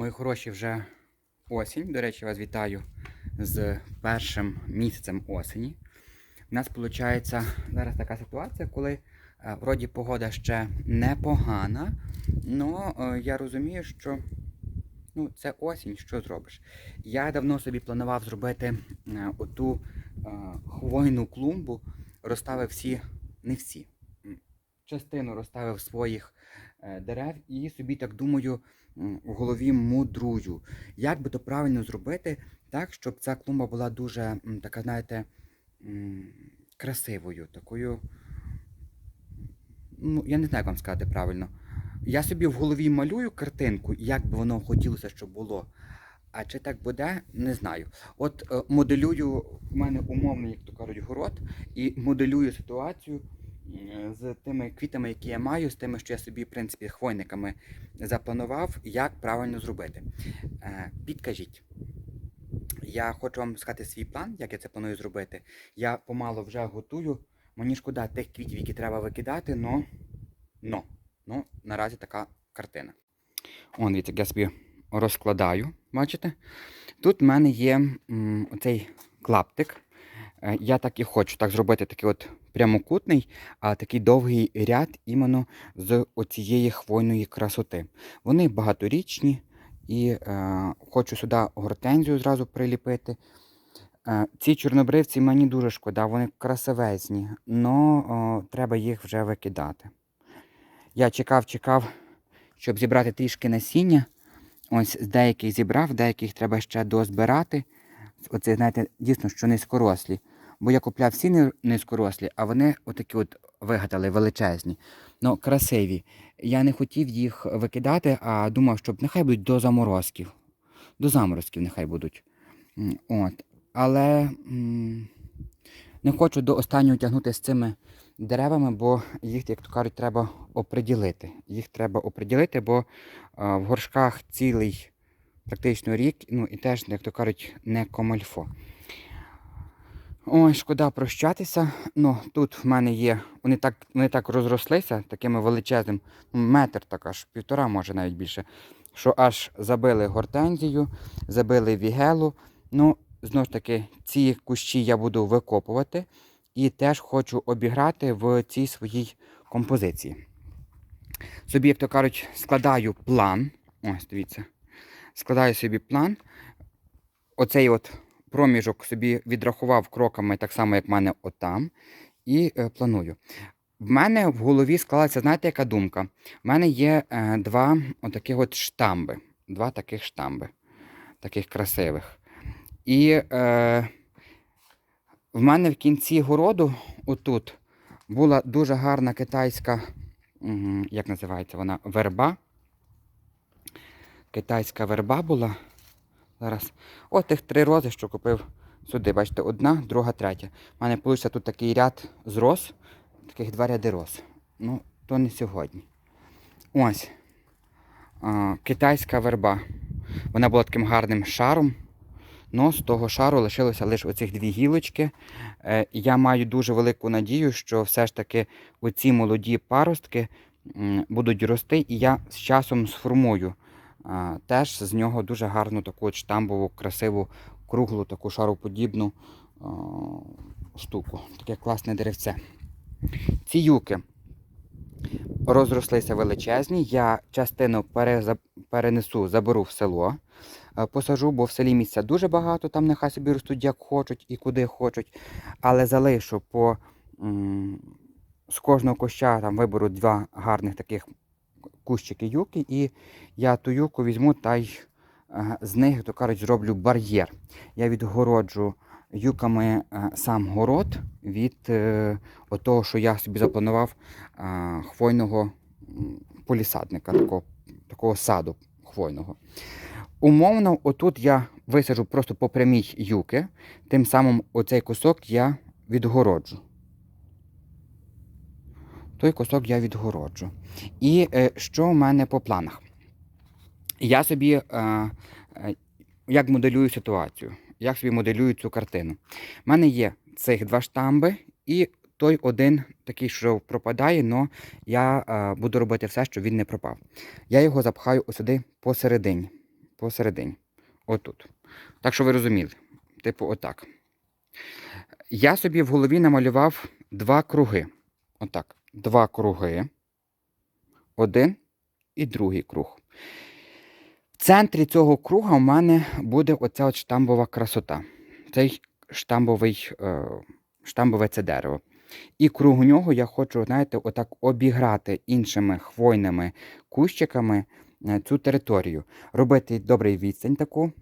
Мої хороші вже осінь. До речі, вас вітаю з першим місяцем осені. У нас виходить зараз така ситуація, коли е, вроді погода ще непогана, але я розумію, що ну, це осінь, що зробиш. Я давно собі планував зробити е, оту е, хвойну клумбу, розставив всі, не всі, частину розставив своїх дерев і собі так думаю в голові мудрую. Як би то правильно зробити так, щоб ця клумба була дуже така, знаєте, красивою, такою. Ну, я не знаю, як вам сказати правильно. Я собі в голові малюю картинку, як би воно хотілося, щоб було. А чи так буде, не знаю. От е, моделюю в мене умовний, як то кажуть, город, і моделюю ситуацію е, з тими квітами, які я маю, з тими, що я собі, в принципі, хвойниками запланував, як правильно зробити. Е, Підкажіть. Я хочу вам сказати свій план, як я це планую зробити. Я помало вже готую. Мені шкода тих квітів, які треба викидати, но, но, ну, наразі така картина. Он, дивіться, як я собі розкладаю, бачите? Тут в мене є м, оцей клаптик. Е, Я так і хочу так зробити такий от прямокутний, а такий довгий ряд іменно з оцієї хвойної красоти. Вони багаторічні і е, хочу сюди гортензію зразу приліпити. Е, ці чорнобривці мені дуже шкода, вони красивезні, але треба їх вже викидати. Я чекав, чекав, щоб зібрати трішки насіння. Ось деяких зібрав, деяких треба ще дозбирати. Оце, знаєте, дійсно, що низькорослі. Бо я купляв всі ни- низькорослі, а вони отакі от вигадали величезні. Ну, красиві. Я не хотів їх викидати, а думав, щоб нехай будуть до заморозків. До заморозків нехай будуть. От. Але не хочу до останнього тягнути з цими деревами, бо їх, як то кажуть, треба оприділити. Їх треба оприділити, бо а, в горшках цілий практично рік, ну і теж, як то кажуть, не комальфо. Ой, шкода прощатися. Ну, тут в мене є. Вони так, вони так розрослися такими величезним, ну, метр так аж, півтора, може навіть більше. Що аж забили гортензію, забили вігелу. Ну, знову ж таки, ці кущі я буду викопувати і теж хочу обіграти в цій своїй композиції. Собі, як то кажуть, складаю план. Ось, дивіться. Складаю собі план. Оцей от проміжок собі відрахував кроками, так само, як в мене отам. І е, планую. В мене в голові склалася, знаєте, яка думка? В мене є е, два отаких от штамби. Два таких штамби, таких красивих. І е, в мене в кінці городу, отут, була дуже гарна китайська, як називається вона, верба. Китайська верба була. Зараз. От тих три рози, що купив сюди. Бачите, одна, друга, третя. У мене вийшов тут такий ряд з роз, таких два ряди роз. Ну, то не сьогодні. Ось. Китайська верба. Вона була таким гарним шаром. Но з того шару лишилося лише оцих дві гілочки. Е, я маю дуже велику надію, що все ж таки оці молоді паростки будуть рости, і я з часом сформую теж з нього дуже гарну таку штамбову, красиву, круглу, таку шароподібну штуку. Таке класне деревце. Ці юки розрослися величезні. Я частину перенесу, заберу в село, е, посажу, бо в селі місця дуже багато, там нехай собі ростуть як хочуть і куди хочуть. Але залишу по з кожного куща там виберу два гарних таких кущики юки, і я ту юку візьму та й е, з них, то кажуть, зроблю бар'єр. Я відгороджу юками е, сам город від е, того, що я собі запланував хвойного полісадника, такого, такого саду хвойного. Умовно, отут я висаджу просто по прямій юки, тим самим оцей кусок я відгороджу. Той кусок я відгороджу. І е, що в мене по планах? Я собі е, е, як моделюю ситуацію, як собі моделюю цю картину. У мене є цих два штамби і той один такий, що пропадає, але я буду робити все, щоб він не пропав. Я його запхаю сюди посередині. посередині. Отут. Так що ви розуміли. Типу, отак. Я собі в голові намалював два круги. Отак. Два круги. Один і другий круг. В центрі цього круга в мене буде оця от штамбова красота. Цей штамбовий, е, штамбове це дерево. І круг нього я хочу, знаєте, отак обіграти іншими хвойними кущиками е, цю територію. Робити добрий відстань таку,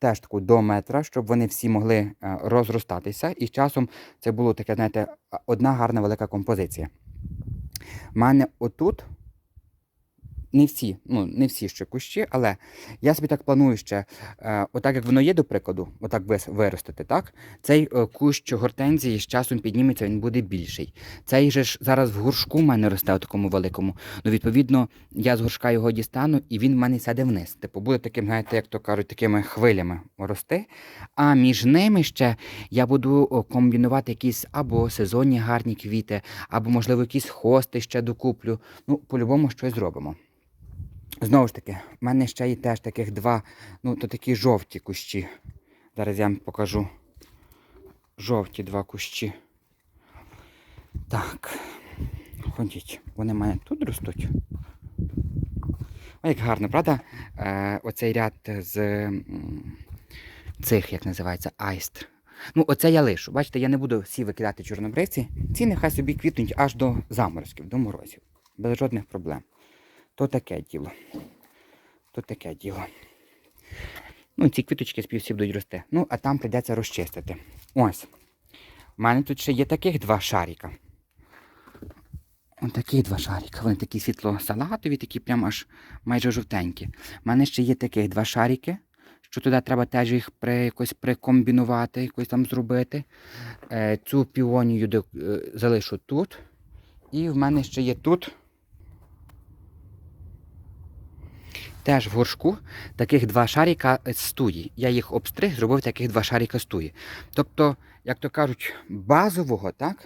теж таку до метра, щоб вони всі могли е, розростатися. І часом це було таке, знаєте, одна гарна велика композиція. Мене отут не всі, ну не всі ще кущі, але я собі так планую ще, е, отак як воно є, до прикладу, отак виростити, так? Цей е, кущ гортензії з часом підніметься, він буде більший. Цей же ж зараз в горшку в мене росте у такому великому. Ну, відповідно, я з горшка його дістану, і він в мене сяде вниз. Типу, буде таким, знаєте, як то кажуть, такими хвилями рости. А між ними ще я буду комбінувати якісь або сезонні гарні квіти, або, можливо, якісь хости ще докуплю. Ну, по-любому щось зробимо. Знову ж таки, в мене ще є теж таких два, ну, то такі жовті кущі. Зараз я вам покажу. Жовті два кущі. Так. Ходіть. Вони в мене тут ростуть. О, як гарно, правда? Е, оцей ряд з цих, як називається, айстр. Ну, оце я лишу. Бачите, я не буду всі викидати чорнобривці. Ці нехай собі квітнуть аж до заморозків, до морозів. Без жодних проблем. То таке діло. То таке діло. Ну, ці квіточки спів всі будуть рости. Ну, а там прийдеться розчистити. Ось. У мене тут ще є таких два шарика. Ось такі два шарика. Вони такі світло-салатові, такі прям аж майже жовтенькі. У мене ще є таких два шарики, що туди треба теж їх при, якось прикомбінувати, якось там зробити. Е, цю піонію е, залишу тут. І в мене ще є тут. Теж в горшку таких два шарика з туї. Я їх обстриг, зробив таких два шарика з туї. Тобто, як то кажуть, базового, так?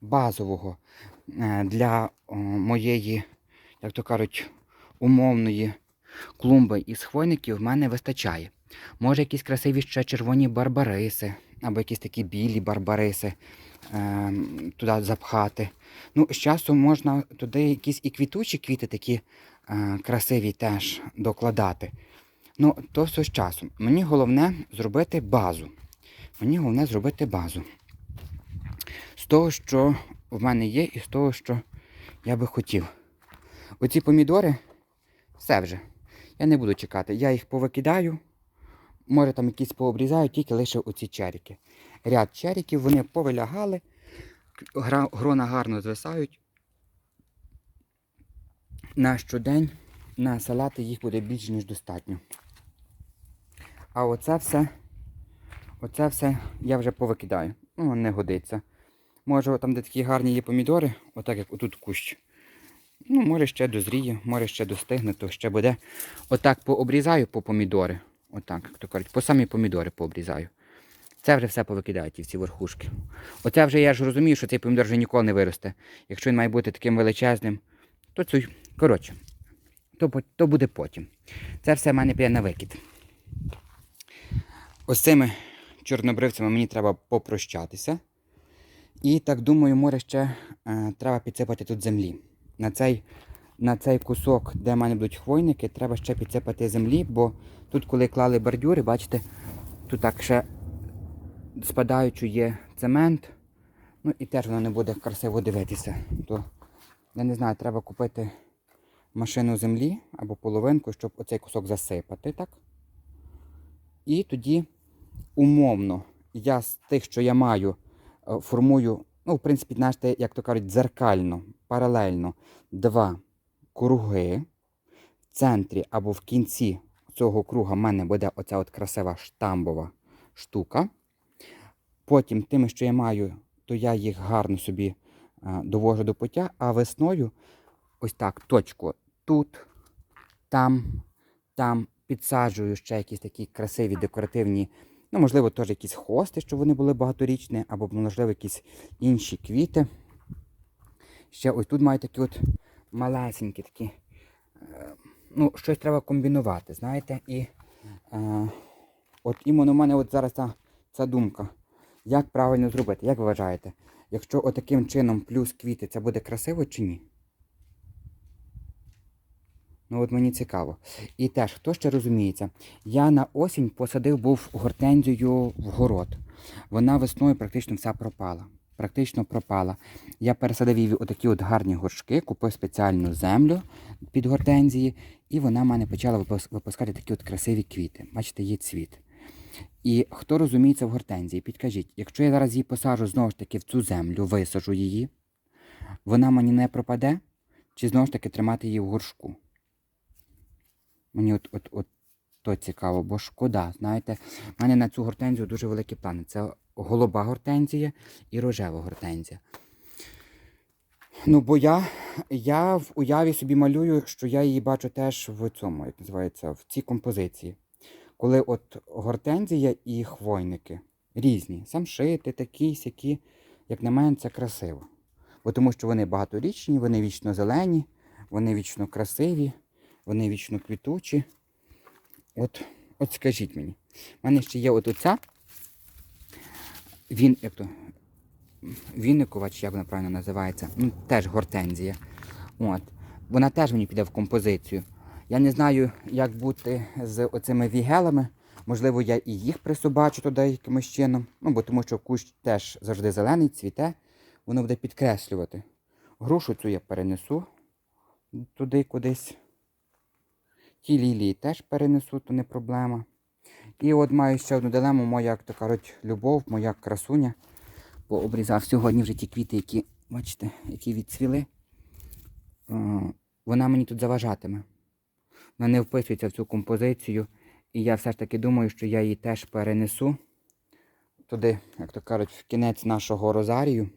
Базового е, для моєї, як то кажуть, умовної клумби із хвойників в мене вистачає. Може, якісь красиві ще червоні барбариси, або якісь такі білі барбариси е, туди запхати. Ну, з часом можна туди якісь і квітучі квіти такі красиві теж докладати. Ну, то все з часом. Мені головне зробити базу. Мені головне зробити базу. З того, що в мене є, і з того, що я би хотів. Оці помідори, все вже. Я не буду чекати. Я їх повикидаю. Може там якісь пообрізаю, тільки лише оці черіки. Ряд черіків, вони повилягали, грона гарно звисають. На щодень на салати їх буде більше, ніж достатньо. А оце все, оце все я вже повикидаю. Ну, не годиться. Може, там, де такі гарні є помідори, отак як отут кущ. Ну, може ще дозріє, може ще достигне, то ще буде. Отак пообрізаю по помідори. Отак, як то кажуть, по самі помідори пообрізаю. Це вже все повикидаю, ті всі верхушки. Оце вже я ж розумію, що цей помідор вже ніколи не виросте. Якщо він має бути таким величезним, то це, коротше, то, то буде потім. Це все в мене піде на викид. Ось цими чорнобривцями мені треба попрощатися. І так думаю, може ще е, треба підсипати тут землі. На цей, на цей кусок, де в мене будуть хвойники, треба ще підсипати землі, бо тут, коли клали бордюри, бачите, тут так ще спадаючи є цемент. Ну і теж воно не буде красиво дивитися. То, я не знаю, треба купити машину землі або половинку, щоб оцей кусок засипати, так? І тоді умовно я з тих, що я маю, е, формую, ну, в принципі, знаєте, як то кажуть, дзеркально, паралельно два круги. В центрі або в кінці цього круга в мене буде оця от красива штамбова штука. Потім тими, що я маю, то я їх гарно собі довожу до пуття, а весною ось так, точку тут, там, там підсаджую ще якісь такі красиві декоративні, ну, можливо, теж якісь хости, щоб вони були багаторічні, або, можливо, якісь інші квіти. Ще ось тут маю такі от малесенькі такі. е, Ну, щось треба комбінувати, знаєте, і Е, от іменно у мене от зараз ця, ця думка. Як правильно зробити? Як ви вважаєте? Якщо отаким чином плюс квіти, це буде красиво чи ні? Ну от мені цікаво. І теж, хто ще розуміється, я на осінь посадив був гортензію в город. Вона весною практично вся пропала. Практично пропала. Я пересадив її отакі от гарні горшки, купив спеціальну землю під гортензії, і вона в мене почала випус- випускати такі от красиві квіти. Бачите, є цвіт. І хто розуміється в гортензії, підкажіть, якщо я зараз її посаджу знову ж таки в цю землю, висаджу її, вона мені не пропаде? Чи знову ж таки тримати її в горшку? Мені от, от, от то цікаво, бо шкода, знаєте, в мене на цю гортензію дуже великі плани. Це голуба гортензія і рожева гортензія. Ну, бо я, я в уяві собі малюю, що я її бачу теж в цьому, як називається, в цій композиції. Коли от гортензія і хвойники різні, самшити, такі, сякі, як на мене, це красиво. Бо тому що вони багаторічні, вони вічно зелені, вони вічно красиві, вони вічно квітучі. От, от скажіть мені, в мене ще є от оця. Він, як то, Вінникова, чи як вона правильно називається, ну, теж гортензія. От. Вона теж мені піде в композицію. Я не знаю, як бути з оцими вігелами. Можливо, я і їх присобачу туди якимось чином. Ну, бо тому що кущ теж завжди зелений, цвіте, воно буде підкреслювати. Грушу цю я перенесу туди кудись. Ті лілії теж перенесу, то не проблема. І от маю ще одну дилему, моя, як то кажуть, любов, моя красуня. Бо обрізав сьогодні вже ті квіти, які, бачите, які відцвіли. Е, Вона мені тут заважатиме. Вона не вписується в цю композицію. І я все ж таки думаю, що я її теж перенесу туди, як то кажуть, в кінець нашого розарію.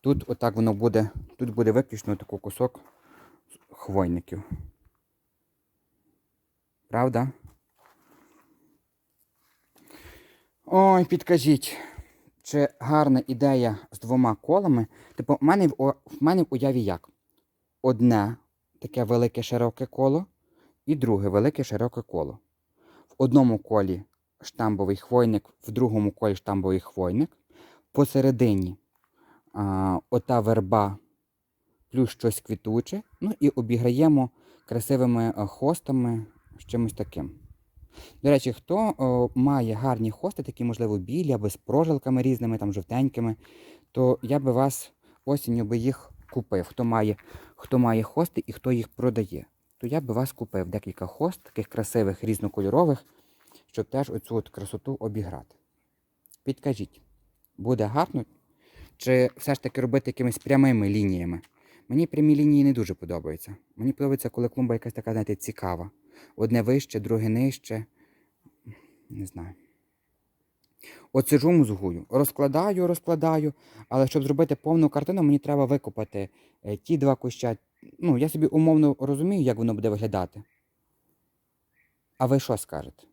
Тут отак воно буде, тут буде виключно такий кусок хвойників. Правда? Ой, підкажіть, чи гарна ідея з двома колами? Типу, в мене в, в мене в уяві як? Одне таке велике широке коло і друге велике широке коло. В одному колі штамбовий хвойник, в другому колі штамбовий хвойник. Посередині а, ота верба плюс щось квітуче. Ну і обіграємо красивими хостами з чимось таким. До речі, хто о, має гарні хости, такі, можливо, білі або з прожилками різними, там жовтенькими, то я би вас осінню би їх купив. Хто має, хто має хости і хто їх продає, то я би вас купив декілька хост, таких красивих, різнокольорових, щоб теж оцю от красоту обіграти. Підкажіть, буде гарно? Чи все ж таки робити якимись прямими лініями? Мені прямі лінії не дуже подобаються. Мені подобається, коли клумба якась така, знаєте, цікава. Одне вище, друге нижче. Не знаю. От сижу мозгую, розкладаю, розкладаю, але щоб зробити повну картину, мені треба викопати е, ті два куща. Ну, я собі умовно розумію, як воно буде виглядати. А ви що скажете?